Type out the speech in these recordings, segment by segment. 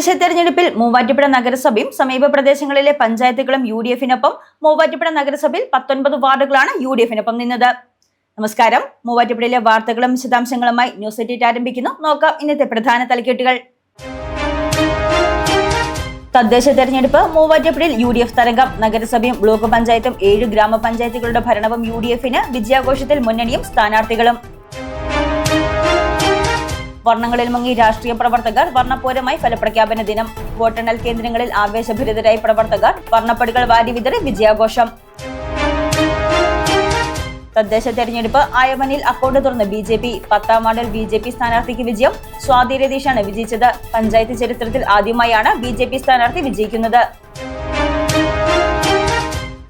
തദ്ദേശ തെരഞ്ഞെടുപ്പിൽ മൂവാറ്റുപുഴ നഗരസഭയും സമീപ പ്രദേശങ്ങളിലെ പഞ്ചായത്തുകളും യു ഡി എഫിനൊപ്പം മൂവാറ്റുപുഴ നഗരസഭയിൽ പത്തൊൻപത് വാർഡുകളാണ് യു ഡി എഫിനൊപ്പം നിന്നത്. നമസ്കാരം. മൂവാറ്റുപുഴയിലെ വാർത്തകളും വിശദാംശങ്ങളുമായി ന്യൂസ് എറ്റിറ്റ് ആരംഭിക്കുന്നു. നോക്കാം ഇന്നത്തെ പ്രധാന തലക്കെട്ടുകൾ. തദ്ദേശ തെരഞ്ഞെടുപ്പ് മൂവാറ്റുപുഴയിൽ യു ഡി എഫ് തരംഗം. നഗരസഭയും ബ്ലോക്ക് പഞ്ചായത്തും ഏഴ് ഗ്രാമപഞ്ചായത്തുകളുടെ ഭരണവും യു ഡി എഫിന് വിജയാഘോഷത്തിൽ മുന്നണിയും സ്ഥാനാർത്ഥികളും. വർണങ്ങളിൽ മുങ്ങി രാഷ്ട്രീയ പ്രവർത്തകർ വർണപൂരമായി ഫലപ്രഖ്യാപന ദിനം. വോട്ടെണ്ണൽ കേന്ദ്രങ്ങളിൽ ആവേശഭരിതരായി പ്രവർത്തകർ വർണപ്പടികൾ വാരി വിതറി വിജയാഘോഷം. തദ്ദേശ തെരഞ്ഞെടുപ്പ് ആയമനിൽ അക്കൗണ്ട് തുറന്ന് ബി ജെ പി പത്താം വാർഡിൽ ബി ജെ പി സ്ഥാനാർത്ഥിക്ക് വിജയം. സ്വാതി രതീഷാണ് വിജയിച്ചത്. പഞ്ചായത്ത് ചരിത്രത്തിൽ ആദ്യമായാണ് ബി ജെ പി സ്ഥാനാർത്ഥി വിജയിക്കുന്നത്.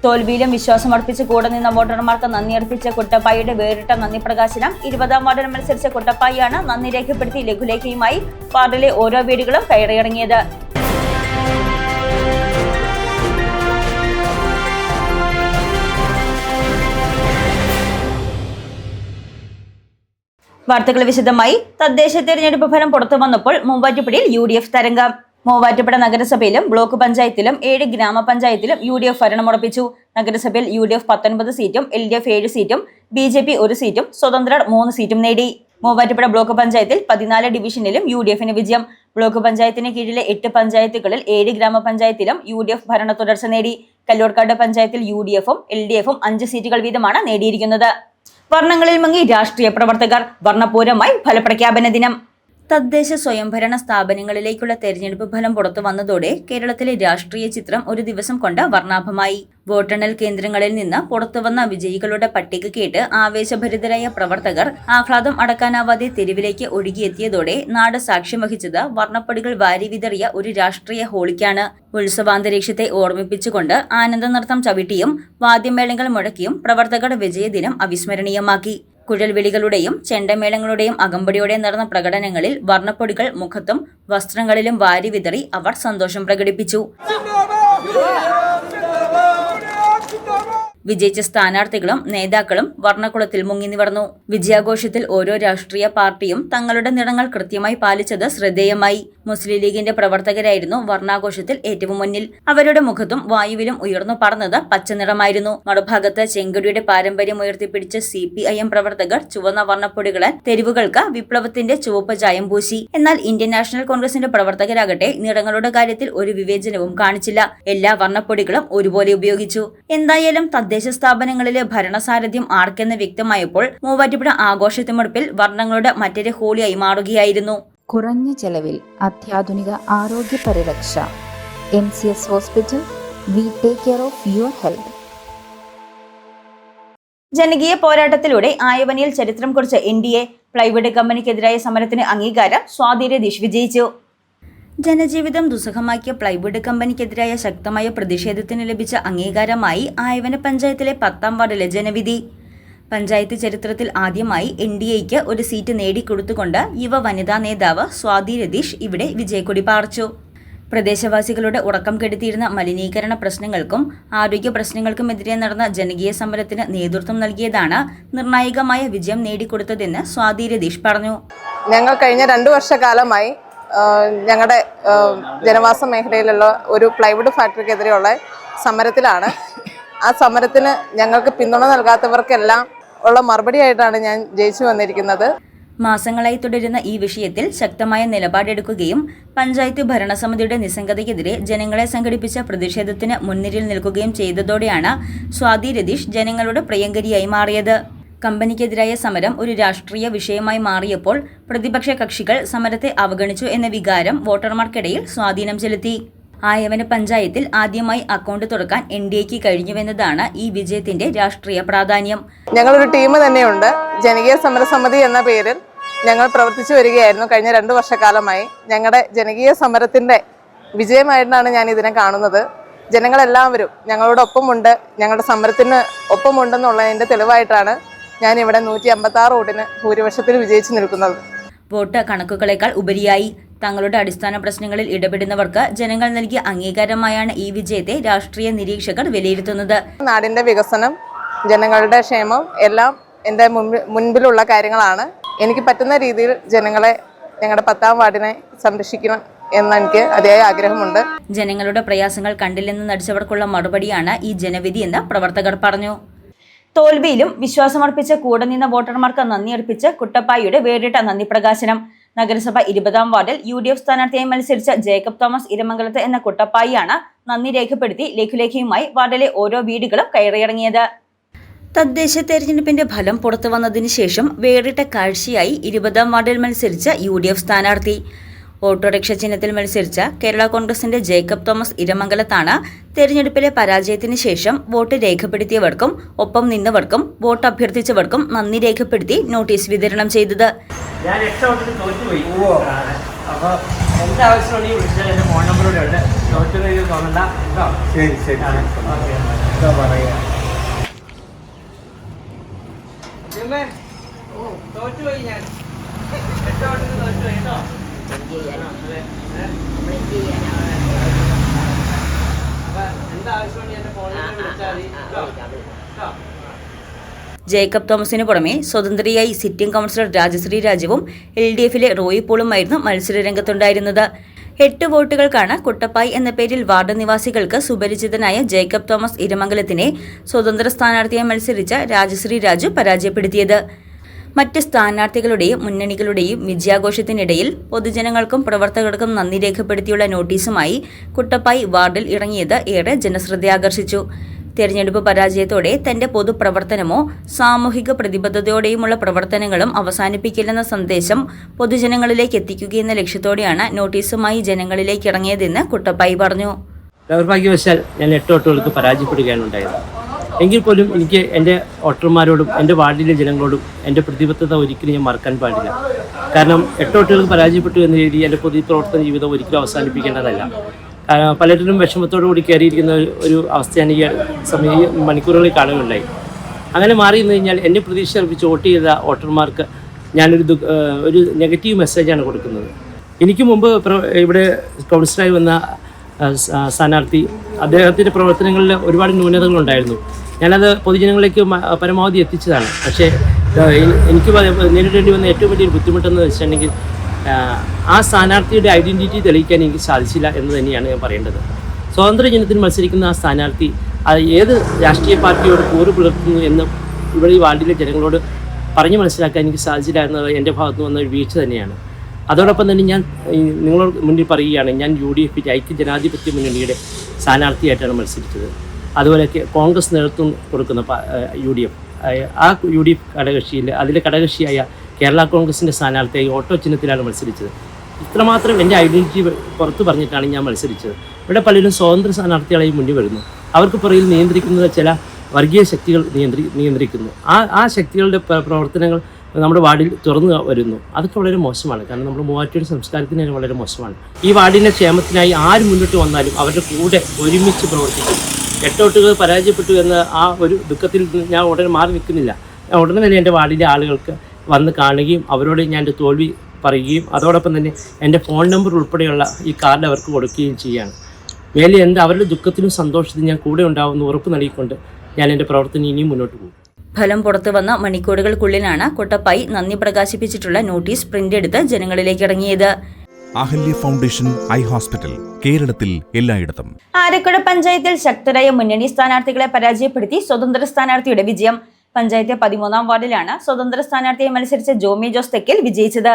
തോൽവിയിലും വിശ്വാസമർപ്പിച്ച് കൂടെ നിന്ന വോട്ടർമാർക്ക് നന്ദി അർപ്പിച്ച കുട്ടപ്പായിയുടെ വേറിട്ട നന്ദി പ്രകാശനം. ഇരുപതാം വാർഡിൽ മത്സരിച്ച കുട്ടപ്പായിയാണ് നന്ദി രേഖപ്പെടുത്തി ലഘുലേഖയുമായി വാർഡിലെ ഓരോ വീടുകളും കയറിയിറങ്ങിയത്. വാർത്തകൾ വിശദമായി. തദ്ദേശ തെരഞ്ഞെടുപ്പ് ഫലം പുറത്തു വന്നപ്പോൾ മൂവാറ്റുപുഴയിൽ യു ഡി എഫ് തരംഗം. മൂവാറ്റുപുഴ നഗരസഭയിലും ബ്ലോക്ക് പഞ്ചായത്തിലും ഏഴ് ഗ്രാമപഞ്ചായത്തിലും യു ഡി എഫ് ഭരണം ഉറപ്പിച്ചു. നഗരസഭയിൽ യു ഡി എഫ് പത്തൊൻപത് സീറ്റും എൽ ഡി എഫ് ഏഴ് സീറ്റും ബി ജെ പി ഒരു സീറ്റും സ്വതന്ത്രർ മൂന്ന് സീറ്റും നേടി. മൂവാറ്റുപുഴ ബ്ലോക്ക് പഞ്ചായത്തിൽ പതിനാല് ഡിവിഷനിലും യു ഡി എഫിന് വിജയം. ബ്ലോക്ക് പഞ്ചായത്തിന് കീഴിലെ എട്ട് പഞ്ചായത്തുകളിൽ ഏഴ് ഗ്രാമപഞ്ചായത്തിലും യു ഡി എഫ് ഭരണ തുടർച്ച നേടി. കല്ലൂർക്കാട് പഞ്ചായത്തിൽ യു ഡി എഫും എൽ ഡി എഫും അഞ്ച് സീറ്റുകൾ വീതമാണ് നേടിയിരിക്കുന്നത്. വർണങ്ങളിൽ മങ്ങി രാഷ്ട്രീയ പ്രവർത്തകർ വർണപൂരമായി ഫലപ്രഖ്യാപന ദിനം. തദ്ദേശ സ്വയംഭരണ സ്ഥാപനങ്ങളിലേക്കുള്ള തെരഞ്ഞെടുപ്പ് ഫലം പുറത്തു വന്നതോടെ കേരളത്തിലെ രാഷ്ട്രീയ ചിത്രം ഒരു ദിവസം കൊണ്ട് വർണാഭമായി. വോട്ടെണ്ണൽ കേന്ദ്രങ്ങളിൽ നിന്ന് പുറത്തുവന്ന വിജയികളുടെ പട്ടിക കേട്ട് ആവേശഭരിതരായ പ്രവർത്തകർ ആഹ്ലാദം അടക്കാനാവാതെ തെരുവിലേക്ക് ഒഴുകിയെത്തിയതോടെ നാട് സാക്ഷ്യം വഹിച്ചത് വർണപ്പടികൾ വാരി വിതറിയ ഒരു രാഷ്ട്രീയ ഹോളിക്കാണ്. ഉത്സവാന്തരീക്ഷത്തെ ഓർമ്മിപ്പിച്ചുകൊണ്ട് ആനന്ദനൃത്തം ചവിട്ടിയും വാദ്യമേളങ്ങൾ മുഴക്കിയും പ്രവർത്തകർ വിജയദിനം അവിസ്മരണീയമാക്കി. കുഴൽവിളികളുടെയും ചെണ്ടമേളങ്ങളുടെയും അകമ്പടിയോടെ നടന്ന പ്രകടനങ്ങളിൽ വർണപ്പൊടികൾ മുഖത്തും വസ്ത്രങ്ങളിലും വാരി വിതറി അവർ സന്തോഷം പ്രകടിപ്പിച്ചു. വിജയിച്ച സ്ഥാനാർത്ഥികളും നേതാക്കളും വർണക്കുളത്തിൽ മുങ്ങി നിവർന്നു. വിജയാഘോഷത്തിൽ ഓരോ രാഷ്ട്രീയ പാർട്ടിയും തങ്ങളുടെ നിറങ്ങൾ കൃത്യമായി പാലിച്ചത് ശ്രദ്ധേയമായി. മുസ്ലിം ലീഗിന്റെ പ്രവർത്തകരായിരുന്നു വർണാഘോഷത്തിൽ ഏറ്റവും മുന്നിൽ. അവരുടെ മുഖത്തും വായുവിലും ഉയർന്നു പറന്നത് പച്ചനിറമായിരുന്നു മറുഭാഗത്ത് ചെങ്കടിയുടെ പാരമ്പര്യം ഉയർത്തിപ്പിടിച്ച സി പി ഐ എം പ്രവർത്തകർ ചുവന്ന വർണപ്പൊടികളാൽ തെരുവുകൾക്ക് വിപ്ലവത്തിന്റെ ചുവപ്പ് ചായം പൂശി. എന്നാൽ ഇന്ത്യൻ നാഷണൽ കോൺഗ്രസിന്റെ പ്രവർത്തകരാകട്ടെ നിറങ്ങളുടെ കാര്യത്തിൽ ഒരു വിവേചനവും കാണിച്ചില്ല. എല്ലാ വർണപ്പൊടികളും ഒരുപോലെ ഉപയോഗിച്ചു. എന്തായാലും സ്ഥാപനങ്ങളിലെ ഭരണസാരഥ്യം ആർക്കെന്ന് വ്യക്തമായപ്പോൾ മൂവാറ്റുപുഴ ആഘോഷത്തിമുറപ്പിൽ വർണങ്ങളുടെ മറ്റൊരു ഹോളിയായി മാറുകയായിരുന്നു. കുറഞ്ഞ ചെലവിൽ അത്യാധുനിക ആരോഗ്യ പരിരക്ഷ. M C S hospital we take care of your health ജനകീയ പോരാട്ടത്തിലൂടെ ആയവനിയിൽ ചരിത്രം കുറിച്ച എൻ ഡി എ പ്ലൈവുഡ് കമ്പനിക്കെതിരായ സമരത്തിന് അംഗീകാരം സ്വാതി രതീഷ് വിജയിച്ചു. ജനജീവിതം ദുസ്സഹമാക്കിയ പ്ലൈവുഡ് കമ്പനിക്കെതിരായ ശക്തമായ പ്രതിഷേധത്തിന് ലഭിച്ച അംഗീകാരമായി ആയവന പഞ്ചായത്തിലെ പത്താം വാർഡിലെ ജനവിധി. പഞ്ചായത്ത് ചരിത്രത്തിൽ ആദ്യമായി എൻ ഡി എക്ക് ഒരു സീറ്റ് നേടിക്കൊടുത്തുകൊണ്ട് യുവ വനിതാ നേതാവ് സ്വാതി രതീഷ് ഇവിടെ വിജയക്കൊടി പാർച്ചു. പ്രദേശവാസികളുടെ ഉറക്കം കെടുത്തിയിരുന്ന മലിനീകരണ പ്രശ്നങ്ങൾക്കും ആരോഗ്യ പ്രശ്നങ്ങൾക്കുമെതിരെ നടന്ന ജനകീയ സമരത്തിന് നേതൃത്വം നൽകിയതാണ് നിർണായകമായ വിജയം നേടിക്കൊടുത്തതെന്ന് സ്വാതി രതീഷ് പറഞ്ഞു. ഞങ്ങൾ കഴിഞ്ഞ രണ്ടു വർഷക്കാലമായി ഞങ്ങളുടെ ജനവാസ മേഖലയിലുള്ള ഒരു പ്ലൈവുഡ് ഫാക്ടറിക്കെതിരെയുള്ള സമരത്തിലാണ്. ആ സമരത്തിന് ഞങ്ങൾക്ക് പിന്തുണ നൽകാത്തവർക്കെല്ലാം ഉള്ള മറുപടിയായിട്ടാണ് ഞാൻ ജയിച്ചു വന്നിരിക്കുന്നത്. മാസങ്ങളായി തുടരുന്ന ഈ വിഷയത്തിൽ ശക്തമായ നിലപാടെടുക്കുകയും പഞ്ചായത്ത് ഭരണസമിതിയുടെ നിസ്സംഗതയ്ക്കെതിരെ ജനങ്ങളെ സംഘടിപ്പിച്ച പ്രതിഷേധത്തിന് മുൻനിരയിൽ നിൽക്കുകയും ചെയ്തതോടെയാണ് സ്വാതി രതീഷ് ജനങ്ങളുടെ പ്രിയങ്കരിയായി മാറിയത്. കമ്പനിക്കെതിരായ സമരം ഒരു രാഷ്ട്രീയ വിഷയമായി മാറിയപ്പോൾ പ്രതിപക്ഷ കക്ഷികൾ സമരത്തെ അവഗണിച്ചു എന്ന വികാരം വോട്ടർമാർക്കിടയിൽ സ്വാധീനം ചെലുത്തി. ആയവന പഞ്ചായത്തിൽ ആദ്യമായി അക്കൗണ്ട് തുറക്കാൻ എൻ ഡി എക്ക് കഴിഞ്ഞുവെന്നതാണ് ഈ വിജയത്തിന്റെ രാഷ്ട്രീയ പ്രാധാന്യം. ഞങ്ങളൊരു ടീം തന്നെയുണ്ട്. ജനകീയ സമരസമിതി എന്ന പേരിൽ ഞങ്ങൾ പ്രവർത്തിച്ചു വരികയായിരുന്നു കഴിഞ്ഞ രണ്ടു വർഷക്കാലമായി. ഞങ്ങളുടെ ജനകീയ സമരത്തിന്റെ വിജയമായിട്ടാണ് ഞാൻ ഇതിനെ കാണുന്നത്. ജനങ്ങളെല്ലാവരും ഞങ്ങളോടൊപ്പമുണ്ട്. ഞങ്ങളുടെ സമരത്തിന് ഒപ്പമുണ്ടെന്നുള്ളതിന്റെ തെളിവായിട്ടാണ് ഞാൻ ഇവിടെ നൂറ്റി അമ്പത്തി ആറ് വോട്ടിന് ഭൂരിപക്ഷത്തിൽ വിജയിച്ചു നിൽക്കുന്നത്. വോട്ട് കണക്കുകളേക്കാൾ ഉപരിയായി. തങ്ങളുടെ അടിസ്ഥാന പ്രശ്നങ്ങളിൽ ഇടപെടുന്നവർക്ക് ജനങ്ങൾ നൽകിയ അംഗീകാരമായാണ് ഈ വിജയത്തെ രാഷ്ട്രീയ നിരീക്ഷകർ വിലയിരുത്തുന്നത്. നാടിന്റെ വികസനം ജനങ്ങളുടെ ക്ഷേമം എല്ലാം എന്റെ മുൻപിലുള്ള കാര്യങ്ങളാണ്. എനിക്ക് പറ്റുന്ന രീതിയിൽ ജനങ്ങളെ ഞങ്ങളുടെ പത്താം വാർഡിനെ സംരക്ഷിക്കണം എന്ന് എനിക്ക് അതിയായ ആഗ്രഹമുണ്ട്. ജനങ്ങളുടെ പ്രയാസങ്ങൾ കണ്ടില്ലെന്ന് നടിച്ചവർക്കുള്ള മറുപടിയാണ് ഈ ജനവിധി എന്ന് പ്രവർത്തകർ പറഞ്ഞു. തോൽവിയിലും വിശ്വാസമർപ്പിച്ച കൂടെ നിന്ന വോട്ടർമാർക്ക് നന്ദി അർപ്പിച്ച് കുട്ടപ്പായിയുടെ വേറിട്ട നന്ദി പ്രകാശനം. നഗരസഭ ഇരുപതാം വാർഡിൽ യു ഡി എഫ് സ്ഥാനാർത്ഥിയായി മത്സരിച്ച ജേക്കബ് തോമസ് ഇരമംഗലത്ത് എന്ന കുട്ടപ്പായിയാണ് നന്ദി രേഖപ്പെടുത്തി ലഘുലേഖയുമായി വാർഡിലെ ഓരോ വീടുകളും കയറിയിറങ്ങിയത്. തദ്ദേശ തെരഞ്ഞെടുപ്പിന്റെ ഫലം പുറത്തു വന്നതിന് ശേഷം വേറിട്ട കാഴ്ചയായി ഇരുപതാം വാർഡിൽ മത്സരിച്ച യു ഡി എഫ് സ്ഥാനാർത്ഥി. ഓട്ടോറിക്ഷ ചിഹ്നത്തിൽ മത്സരിച്ച കേരള കോൺഗ്രസിന്റെ ജേക്കബ് തോമസ് ഇരമംഗലത്താണ് തെരഞ്ഞെടുപ്പിലെ പരാജയത്തിന് ശേഷം വോട്ട് രേഖപ്പെടുത്തിയവർക്കും ഒപ്പം നിന്നവർക്കും വോട്ട് അഭ്യർത്ഥിച്ചവർക്കും നന്ദി രേഖപ്പെടുത്തി നോട്ടീസ് വിതരണം ചെയ്തത്. തോറ്റുപോയി. ഞാൻ. രക്ഷപ്പെട്ടിട്ട് തോറ്റുപോയി കേട്ടോ? ജേക്കബ് തോമസിന് പുറമെ സ്വതന്ത്രയായി സിറ്റിംഗ് കൗൺസിലർ രാജശ്രീ രാജുവും എൽ ഡി എഫിലെ റോയി പോളുമായിരുന്നു മത്സര രംഗത്തുണ്ടായിരുന്നത്. എട്ട് വോട്ടുകൾക്കാണ് കുട്ടപ്പായി എന്ന പേരിൽ വാർഡ് നിവാസികൾക്ക് സുപരിചിതനായ ജേക്കബ് തോമസ് ഇരമംഗലത്തിനെ സ്വതന്ത്ര സ്ഥാനാർത്ഥിയായി മത്സരിച്ച രാജശ്രീ രാജു പരാജയപ്പെടുത്തിയത്. മറ്റ് സ്ഥാനാർത്ഥികളുടെയും മുന്നണികളുടെയും വിജയാഘോഷത്തിനിടയിൽ പൊതുജനങ്ങൾക്കും പ്രവർത്തകർക്കും നന്ദി രേഖപ്പെടുത്തിയുള്ള നോട്ടീസുമായി കുട്ടപ്പായി വാർഡിൽ ഇറങ്ങിയത് ഏറെ ജനശ്രദ്ധ ആകർഷിച്ചു. തെരഞ്ഞെടുപ്പ് പരാജയത്തോടെ തന്റെ പൊതുപ്രവർത്തനമോ സാമൂഹിക പ്രതിബദ്ധതയോടെയുമുള്ള പ്രവർത്തനങ്ങളും അവസാനിപ്പിക്കില്ലെന്ന സന്ദേശം പൊതുജനങ്ങളിലേക്ക് എത്തിക്കുകയെന്ന ലക്ഷ്യത്തോടെയാണ് നോട്ടീസുമായി ജനങ്ങളിലേക്ക് ഇറങ്ങിയതെന്ന് കുട്ടപ്പായി പറഞ്ഞു. ദൗർഭാഗ്യവശാൽ ഞാൻ എട്ട് വോട്ടുകൾക്ക് പരാജയപ്പെടുകയാണ് ഉണ്ടായത്. എങ്കിൽ പോലും എനിക്ക് എന്റെ വോട്ടർമാരോടും എന്റെ വാർഡിലെ ജനങ്ങളോടും എന്റെ പ്രതിബദ്ധത ഒരിക്കലും ഞാൻ മറക്കാൻ പാടില്ല. കാരണം എട്ട് വോട്ടുകൾക്ക് പരാജയപ്പെട്ടു എന്ന രീതി എന്റെ പൊതുപ്രവർത്തന ജീവിതം ഒരിക്കലും അവസാനിപ്പിക്കേണ്ടതല്ല. പലരിലും പലരും വിഷമത്തോടു കൂടി കയറിയിരിക്കുന്ന ഒരു- അവസ്ഥയാണ് ഈ സമയ മണിക്കൂറുകളിൽ കാണുകയുണ്ടായി. അങ്ങനെ മാറി നിന്ന് കഴിഞ്ഞാൽ എന്നെ പ്രതീക്ഷ അർപ്പിച്ച് വോട്ട് ചെയ്ത വോട്ടർമാർക്ക് ഞാനൊരു ഒരു നെഗറ്റീവ് മെസ്സേജാണ് കൊടുക്കുന്നത്. എനിക്ക് മുമ്പ് ഇവിടെ കൗൺസിലായി വന്ന സ്ഥാനാർത്ഥി അദ്ദേഹത്തിന്റെ പ്രവർത്തനങ്ങളിൽ ഒരുപാട് ന്യൂനതകളുണ്ടായിരുന്നു. ഞാനത് പൊതുജനങ്ങളിലേക്ക് പരമാവധി എത്തിച്ചതാണ്. പക്ഷേ എനിക്ക് നേരിടേണ്ടി വന്ന ഏറ്റവും വലിയൊരു ബുദ്ധിമുട്ടെന്ന് വെച്ചിട്ടുണ്ടെങ്കിൽ ആ, സ്ഥാനാർത്ഥിയുടെ ഐഡന്റിറ്റി തെളിയിക്കാൻ എനിക്ക് സാധിച്ചില്ല എന്ന് തന്നെയാണ് ഞാൻ പറയേണ്ടത്. സ്വതന്ത്ര ജനത്തിന് മത്സരിക്കുന്ന ആ സ്ഥാനാർത്ഥി അത് ഏത് രാഷ്ട്രീയ പാർട്ടിയോട് കൂറ് പുലർത്തുന്നു എന്ന് ഇവിടെ ഈ വാർഡിലെ ജനങ്ങളോട് പറഞ്ഞു മനസ്സിലാക്കാൻ എനിക്ക് സാധിച്ചില്ല എന്നത് എന്റെ ഭാഗത്ത് വന്ന ഒരു വീഴ്ച തന്നെയാണ്. അതോടൊപ്പം തന്നെ ഞാൻ നിങ്ങളോട് മുന്നിൽ പറയുകയാണ് ഞാൻ യു ഡി എഫിന്റെ ഐക്യ ജനാധിപത്യ മുന്നണിയുടെ സ്ഥാനാർത്ഥിയായിട്ടാണ് മത്സരിച്ചത്. അതുപോലെ കോൺഗ്രസ് നേതൃത്വം കൊടുക്കുന്ന യു ഡി എഫ് ആ യു ഡി എഫ് ഘടകക്ഷിയിൽ അതിലെ ഘടകക്ഷിയായ കേരള കോൺഗ്രസിന്റെ സ്ഥാനാർത്ഥിയായി ഓട്ടോ ചിഹ്നത്തിലാണ് മത്സരിച്ചത്. ഇത്രമാത്രം എന്റെ ഐഡന്റിറ്റി പുറത്തു പറഞ്ഞിട്ടാണ് ഞാൻ മത്സരിച്ചത്. ഇവിടെ പലരും സ്വതന്ത്ര സ്ഥാനാർത്ഥികളായി മുന്നിൽ വരുന്നു. അവർക്ക് പുറകിൽ നിയന്ത്രിക്കുന്നത് ചില വർഗീയ ശക്തികൾ നിയന്ത്രി നിയന്ത്രിക്കുന്നു. ആ ആ ശക്തികളുടെ പ്രവർത്തനങ്ങൾ നമ്മുടെ വാർഡിൽ തുറന്നു വരുന്നു. അതൊക്കെ വളരെ മോശമാണ്. കാരണം നമ്മുടെ മൂവാറ്റിയുടെ സംസ്കാരത്തിന് തന്നെ വളരെ മോശമാണ്. ഈ വാർഡിന്റെ ക്ഷേമത്തിനായി ആര് മുന്നോട്ട് വന്നാലും അവരുടെ കൂടെ ഒരുമിച്ച് പ്രവർത്തിക്കും. എട്ടോട്ടുകൾ പരാജയപ്പെട്ടു എന്ന ആ ഒരു ദുഃഖത്തിൽ ഞാൻ ഉടനെ മാറി നിൽക്കുന്നില്ല. ഞാൻ ഉടനെ തന്നെ എന്റെ വാർഡിലെ ആളുകൾക്ക് വന്ന് കാണുകയും അവരോട് ഞാൻ എന്റെ തോൽവി പറയുകയും അതോടൊപ്പം തന്നെ എന്റെ ഫോൺ നമ്പർ ഉൾപ്പെടെയുള്ള ഈ കാർഡ് അവർക്ക് കൊടുക്കുകയും ചെയ്യുകയാണ്. മേലെ എന്ത് അവരുടെ ദുഃഖത്തിനും സന്തോഷത്തിനും ഞാൻ കൂടെ ഉണ്ടാവുമെന്ന് ഉറപ്പ് നൽകിക്കൊണ്ട് ഞാൻ എന്റെ പ്രവർത്തനം ഇനിയും മുന്നോട്ട് പോകും. ഫലം പുറത്തു വന്ന മണിക്കൂറുകൾക്കുള്ളിലാണ് കൊട്ടപ്പായി നന്ദി പ്രകാശിപ്പിച്ചിട്ടുള്ള നോട്ടീസ് പ്രിന്റ് എടുത്ത് ജനങ്ങളിലേക്ക് ഇറങ്ങിയത്. അഹല്യ ഫൗണ്ടേഷൻ ഐ ഹോസ്പിറ്റൽ കേരളത്തിൽ എല്ലായിടത്തും. ആരക്കുഴ പഞ്ചായത്തിൽ ശക്തരായ മുന്നണി സ്ഥാനാർത്ഥികളെ പരാജയപ്പെടുത്തി സ്വതന്ത്ര സ്ഥാനാർത്ഥിയുടെ വിജയം. പഞ്ചായത്ത് പതിമൂന്നാം വാർഡിലാണ് സ്വതന്ത്ര സ്ഥാനാർത്ഥിയെ മത്സരിച്ച ജോമി ജോസ് തെക്കിൽ വിജയിച്ചത്.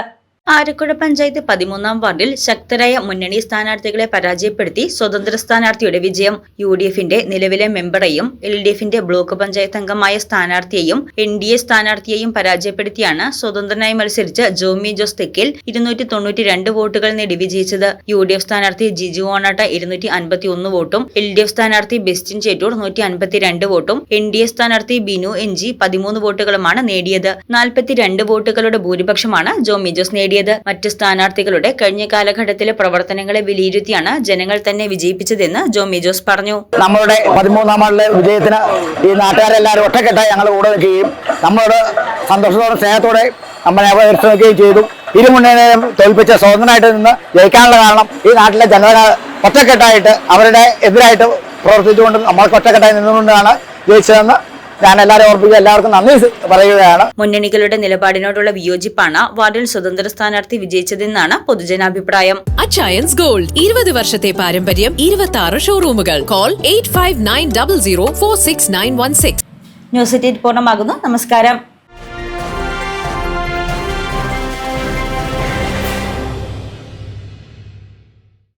ആരക്കുഴ പഞ്ചായത്ത് പതിമൂന്നാം വാർഡിൽ ശക്തരായ മുന്നണി സ്ഥാനാർത്ഥികളെ പരാജയപ്പെടുത്തി സ്വതന്ത്ര സ്ഥാനാർത്ഥിയുടെ വിജയം. യു ഡി എഫിന്റെ നിലവിലെ മെമ്പറെയും എൽ ഡി എഫിന്റെ ബ്ലോക്ക് പഞ്ചായത്ത് അംഗമായ സ്ഥാനാർത്ഥിയെയും എൻ ഡി എ സ്ഥാനാർത്ഥിയെയും പരാജയപ്പെടുത്തിയാണ് സ്വതന്ത്രനായി മത്സരിച്ച ജോമി ജോസ് തെക്കിൽ ഇരുന്നൂറ്റി തൊണ്ണൂറ്റി രണ്ട് വോട്ടുകൾ നേടി വിജയിച്ചത്. യു ഡി എഫ് സ്ഥാനാർത്ഥി ജിജു ഓണാട്ട ഇരുന്നൂറ്റി അൻപത്തി ഒന്ന് വോട്ടും എൽ ഡി എഫ് സ്ഥാനാർത്ഥി ബെസ്റ്റിൻ ചേറ്റൂർ നൂറ്റി അൻപത്തിരണ്ട് വോട്ടും എൻ ഡി എ സ്ഥാനാർത്ഥി ബിനു എൻ ജി പതിമൂന്ന് വോട്ടുകളുമാണ് നേടിയത്. നാൽപ്പത്തിരണ്ട് വോട്ടുകളുടെ ഭൂരിപക്ഷമാണ് ജോമി ജോസ് നേടിയത്. മറ്റ് സ്ഥാനാർത്ഥികളുടെ കഴിഞ്ഞ കാലഘട്ടത്തിലെ പ്രവർത്തനങ്ങളെ വിലയിരുത്തിയാണ് ജനങ്ങൾ തന്നെ വിജയിപ്പിച്ചതെന്ന് ജോമി ജോസ് പറഞ്ഞു. നമ്മളുടെ പതിമൂന്നാം വാർഡിലെ വിജയത്തിന് ഈ നാട്ടുകാരെല്ലാവരും ഒറ്റക്കെട്ടായി ഞങ്ങൾ കൂടെ നിൽക്കുകയും നമ്മളോട് സന്തോഷത്തോടെ സ്നേഹത്തോടെ നമ്മളെ പരിശ്രമിക്കുകയും ചെയ്തു. ഇരു മുന്നണിയെയും തോൽപ്പിച്ച് സ്വതന്ത്രമായിട്ട് നിന്ന് ജയിക്കാനുള്ള കാരണം ഈ നാട്ടിലെ ജനത ഒറ്റക്കെട്ടായിട്ട് അവരുടെ എതിരായിട്ട് പ്രവർത്തിച്ചുകൊണ്ട് നമ്മൾക്ക് ഒറ്റക്കെട്ടായി നിന്നുകൊണ്ടാണ് ജയിച്ചതെന്ന് ഞാൻ എല്ലാവരും ഓർപ്പിക്കുക എല്ലാവർക്കും നന്ദി പറയുകയാണ്. മുന്നണികളുടെ നിലപാടിനോടുള്ള വിയോജിപ്പാണ് വാർഡിൽ സ്വതന്ത്ര സ്ഥാനാർത്ഥി വിജയിച്ചതെന്നാണ് പൊതുജനാഭിപ്രായം. അച്ചയൻസ് ഗോൾഡ് ഇരുപത് വർഷത്തെ പാരമ്പര്യം ഇരുപത്തി ആറ് ഷോറൂമുകൾ. Call eight five nine double zero four six nine one six. News eight പൂർണമാകുന്നു നമസ്കാരം.